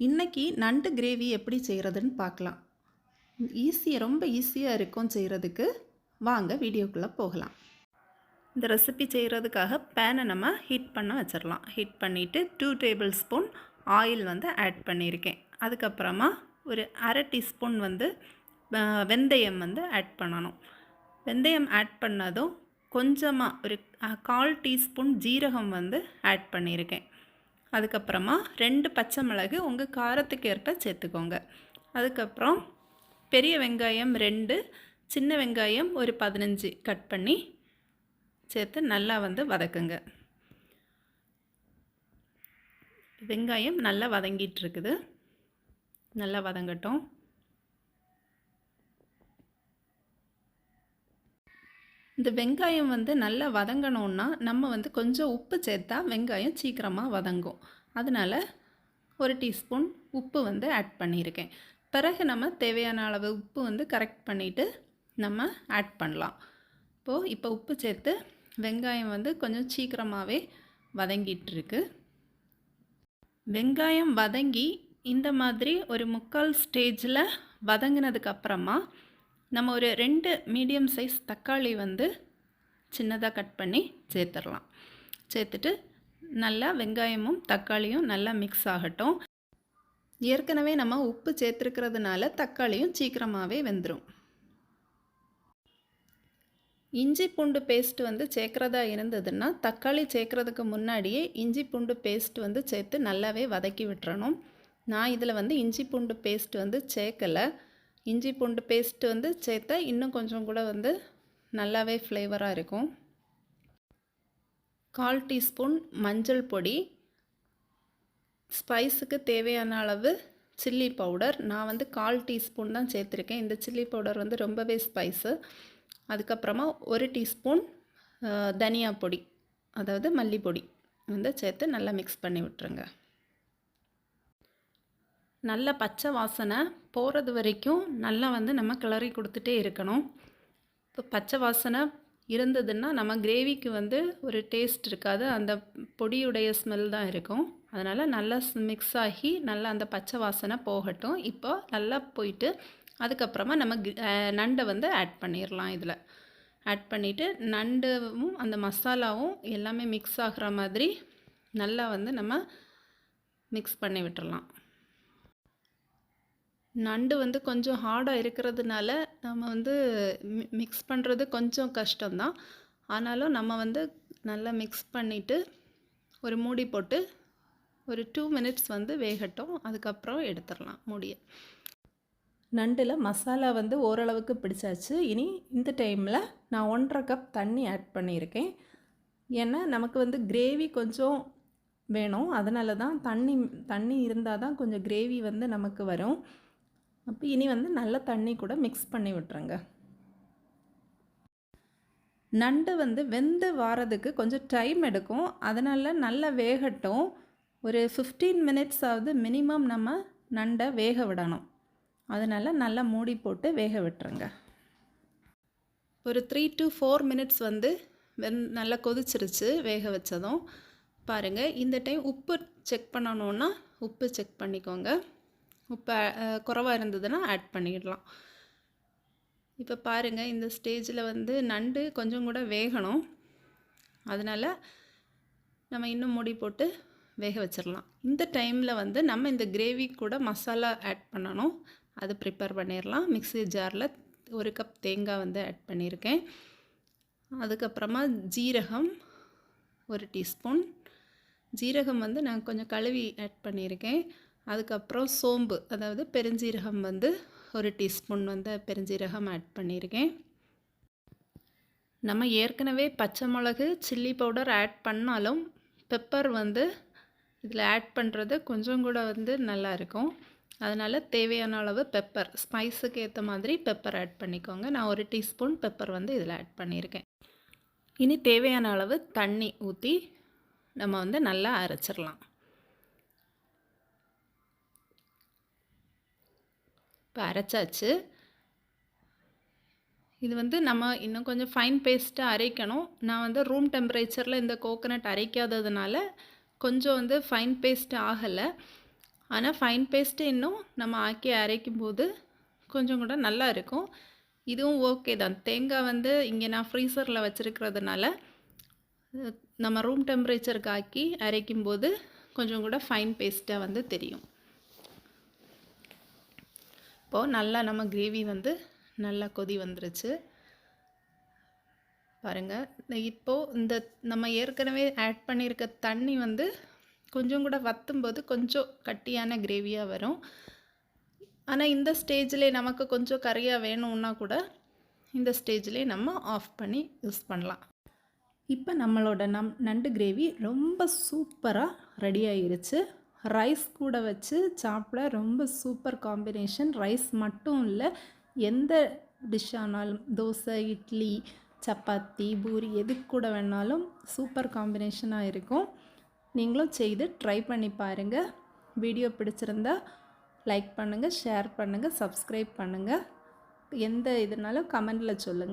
இன்றைக்கி நண்டு கிரேவி எப்படி செய்கிறதுன்னு பார்க்கலாம். ஈஸியாக ரொம்ப ஈஸியாக இருக்கும் செய்கிறதுக்கு வாங்க வீடியோக்குள்ளே போகலாம். இந்த ரெசிபி செய்கிறதுக்காக பேனை நம்ம ஹீட் பண்ண வச்சிடலாம் ஹீட் பண்ணிவிட்டு டூ டேபிள் ஸ்பூன் ஆயில் வந்து ஆட் பண்ணியிருக்கேன் அதுக்கப்புறமா ஒரு அரை டீஸ்பூன் வந்து வெந்தயம் வந்து ஆட் பண்ணணும். வெந்தயம் ஆட் பண்ணதும் கொஞ்சமாக ஒரு கால் டீஸ்பூன் ஜீரகம் வந்து ஆட் பண்ணியிருக்கேன் அதுக்கப்புறமா ரெண்டு பச்சை மிளகு உங்கள் காரத்துக்கு ஏற்ப சேர்த்துக்கோங்க. அதுக்கப்புறம் பெரிய வெங்காயம் ரெண்டு சின்ன வெங்காயம் ஒரு பதினஞ்சு கட் பண்ணி சேர்த்து நல்லா வந்து வதக்குங்க. வெங்காயம் நல்லா வதங்கிட்டு இருக்குது. நல்லா வதங்கட்டும். இந்த வெங்காயம் வந்து நல்லா வதங்கணுன்னா நம்ம வந்து கொஞ்சம் உப்பு சேர்த்தா வெங்காயம் சீக்கிரமாக வதங்கும். அதனால் ஒரு டீஸ்பூன் உப்பு வந்து ஆட் பண்ணியிருக்கேன். பிறகு நம்ம தேவையான அளவு உப்பு வந்து கரெக்ட் பண்ணிவிட்டு நம்ம ஆட் பண்ணலாம். இப்போது இப்போ உப்பு சேர்த்து வெங்காயம் வந்து கொஞ்சம் சீக்கிரமாகவே வதங்கிட்டுருக்கு. வெங்காயம் வதங்கி இந்த மாதிரி ஒரு முக்கால் ஸ்டேஜில் வதங்கினதுக்கப்புறமா நம்ம ஒரு ரெண்டு மீடியம் சைஸ் தக்காளி வந்து சின்னதாக கட் பண்ணி சேர்த்துடலாம். சேர்த்துட்டு நல்லா வெங்காயமும் தக்காளியும் நல்லா மிக்ஸ் ஆகட்டும். ஏற்கனவே நம்ம உப்பு சேர்த்துருக்கிறதுனால தக்காளியும் சீக்கிரமாகவே வெந்துடும் இஞ்சி பூண்டு பேஸ்ட் வந்து சேர்க்குறதா இருந்ததுன்னா தக்காளி சேர்க்குறதுக்கு முன்னாடியே இஞ்சி பூண்டு பேஸ்ட் வந்து சேர்த்து நல்லாவே வதக்கி விட்டுறணும். நான் இதில் வந்து இஞ்சி பூண்டு பேஸ்ட் வந்து சேர்க்கலை. இஞ்சி பூண்டு பேஸ்ட்டு வந்து சேர்த்தா இன்னும் கொஞ்சம் கூட வந்து நல்லாவே ஃப்ளேவராக இருக்கும். கால் டீஸ்பூன் மஞ்சள் பொடி. ஸ்பைஸுக்கு தேவையான அளவு சில்லி பவுடர் நான் வந்து கால் டீஸ்பூன் தான் சேர்த்துருக்கேன். இந்த சில்லி பவுடர் வந்து ரொம்பவே ஸ்பைஸு அதுக்கப்புறமா ஒரு டீஸ்பூன் தனியா பொடி. அதாவது மல்லிப்பொடி வந்து சேர்த்து நல்லா மிக்ஸ் பண்ணி விட்டுருங்க. நல்ல பச்சை வாசனை போகிறது வரைக்கும் நல்லா வந்து நம்ம கிளறி கொடுத்துட்டே இருக்கணும். இப்போ பச்சை வாசனை இருந்ததுன்னா நம்ம கிரேவிக்கு வந்து ஒரு டேஸ்ட் இருக்காது. அந்த பொடியுடைய ஸ்மெல் தான் இருக்கும். அதனால் நல்லா மிக்ஸ் ஆகி நல்லா அந்த பச்சை வாசனை போகட்டும். இப்போ நல்லா போயிட்டு அதுக்கப்புறமா நம்ம கி- நண்டை வந்து ஆட் பண்ணிடலாம் இதில். ஆட் பண்ணிவிட்டு நண்டும் அந்த மசாலாவும் எல்லாமே மிக்ஸ் ஆகிற மாதிரி நல்லா வந்து நம்ம மிக்ஸ் பண்ணி விட்டுடலாம் நண்டு வந்து கொஞ்சம் ஹார்டாக இருக்கிறதுனால நம்ம வந்து மிக்ஸ் பண்ணுறது கொஞ்சம் கஷ்டம்தான். ஆனாலும் நம்ம வந்து நல்லா மிக்ஸ் பண்ணிவிட்டு ஒரு மூடி போட்டு ஒரு டூ மினிட்ஸ் வந்து வேகட்டும். அதுக்கப்புறம் எடுத்துடலாம் மூடியை. நண்டில் மசாலா வந்து ஓரளவுக்கு பிடிச்சாச்சு. இனி இந்த டைமில் நான் ஒன்றரை கப் தண்ணி ஆட் பண்ணியிருக்கேன். ஏன்னா நமக்கு வந்து கிரேவி கொஞ்சம் வேணும். அதனால தான் தண்ணி தண்ணி இருந்தால் தான் கொஞ்சம் கிரேவி வந்து நமக்கு வரும். அப்போ இனி வந்து நல்ல தண்ணி கூட மிக்ஸ் பண்ணி விட்டுருங்க. நண்டு வந்து வெந்து வாரதுக்கு கொஞ்சம் டைம் எடுக்கும். அதனால் நல்லா வேகட்டும். ஒரு ஃபிஃப்டீன் மினிட்ஸ் ஆகுது மினிமம் நம்ம நண்டை வேக விடணும். அதனால் நல்லா மூடி போட்டு வேக விட்டுருங்க. ஒரு த்ரீ டு ஃபோர் மினிட்ஸ் வந்து வெந் நல்லா கொதிச்சிருச்சு வேக வச்சதும். பாருங்கள் இந்த டைம் உப்பு செக் பண்ணணுன்னா உப்பு செக் பண்ணிக்கோங்க. உப்பு குறவாக இருந்ததுன்னா ஆட் பண்ணிடலாம். இப்போ பாருங்கள் இந்த ஸ்டேஜில் வந்து நண்டு கொஞ்சம் கூட வேகணும். அதனால் நம்ம இன்னும் மூடி போட்டு வேக வச்சிடலாம். இந்த டைமில் வந்து நம்ம இந்த கிரேவி கூட மசாலா ஆட் பண்ணணும். அது ப்ரிப்பேர் பண்ணிடலாம். மிக்ஸி ஜாரில் ஒரு கப் தேங்காய் வந்து ஆட் பண்ணியிருக்கேன். அதுக்கப்புறமா ஜீரகம் ஒரு டீஸ்பூன் ஜீரகம் வந்து நான் கொஞ்சம் கழுவி ஆட் பண்ணியிருக்கேன். அதுக்கப்புறம் சோம்பு அதாவது பெருஞ்சீரகம் வந்து ஒரு டீஸ்பூன் வந்து பெருஞ்சீரகம் ஆட் பண்ணியிருக்கேன். நம்ம ஏற்கனவே பச்சை மிளகு சில்லி பவுடர் ஆட் பண்ணாலும் பெப்பர் வந்து இதில் ஆட் பண்ணுறது கொஞ்சம் கூட வந்து நல்லா இருக்கும். அதனால் தேவையான அளவு பெப்பர் ஸ்பைஸுக்கு ஏற்ற மாதிரி பெப்பர் ஆட் பண்ணிக்கோங்க. நான் ஒரு டீஸ்பூன் பெப்பர் வந்து இதில் ஆட் பண்ணியிருக்கேன். இனி தேவையான அளவு தண்ணி ஊற்றி நம்ம வந்து நல்லா அரைச்சிடலாம். இப்போ அரைச்சாச்சு. இது வந்து நம்ம இன்னும் கொஞ்சம் ஃபைன் பேஸ்ட்டாக அரைக்கணும். நான் வந்து ரூம் டெம்பரேச்சரில் இந்த கோகனட் அரைக்காததுனால கொஞ்சம் வந்து ஃபைன் பேஸ்ட் ஆகலை. ஆனால் ஃபைன் பேஸ்ட்டு இன்னும் நம்ம ஆக்கி அரைக்கும் போது கொஞ்சம் கூட நல்லா இருக்கும். இதுவும் ஓகே தான். தேங்காய் வந்து இங்கே நான் ஃப்ரீசரில் வச்சுருக்கிறதுனால நம்ம ரூம் டெம்பரேச்சருக்கு ஆக்கி அரைக்கும்போது கொஞ்சம் கூட ஃபைன் பேஸ்ட்டாக வந்து தெரியும். இப்போது நல்லா நம்ம கிரேவி வந்து நல்லா கொதி வந்துருச்சு. பாருங்கள் இப்போது இந்த நம்ம ஏற்கனவே ஆட் பண்ணியிருக்க தண்ணி வந்து கொஞ்சம் கூட வத்தும்போது கொஞ்சம் கட்டியான கிரேவியாக வரும். ஆனால் இந்த ஸ்டேஜில் நமக்கு கொஞ்சம் கறியாக வேணும்னா கூட இந்த ஸ்டேஜ்லேயே நம்ம ஆஃப் பண்ணி யூஸ் பண்ணலாம். இப்போ நம்மளோட நம் நண்டு கிரேவி ரொம்ப சூப்பராக ரெடி ஆயிருச்சு. ரைஸ் கூட வச்சு சாப்பிட ரொம்ப சூப்பர் காம்பினேஷன். ரைஸ் மட்டும் இல்லை எந்த டிஷ் ஆனாலும் தோசை இட்லி சப்பாத்தி பூரி எதுக்கு கூட வேணாலும் சூப்பர் காம்பினேஷனாக இருக்கும். நீங்களும் செய்து ட்ரை பண்ணி பாருங்கள் வீடியோ பிடிச்சிருந்தா லைக் பண்ணுங்கள் ஷேர் பண்ணுங்கள் சப்ஸ்கிரைப் பண்ணுங்கள் எந்த இதுனாலும் கமெண்டில் சொல்லுங்கள்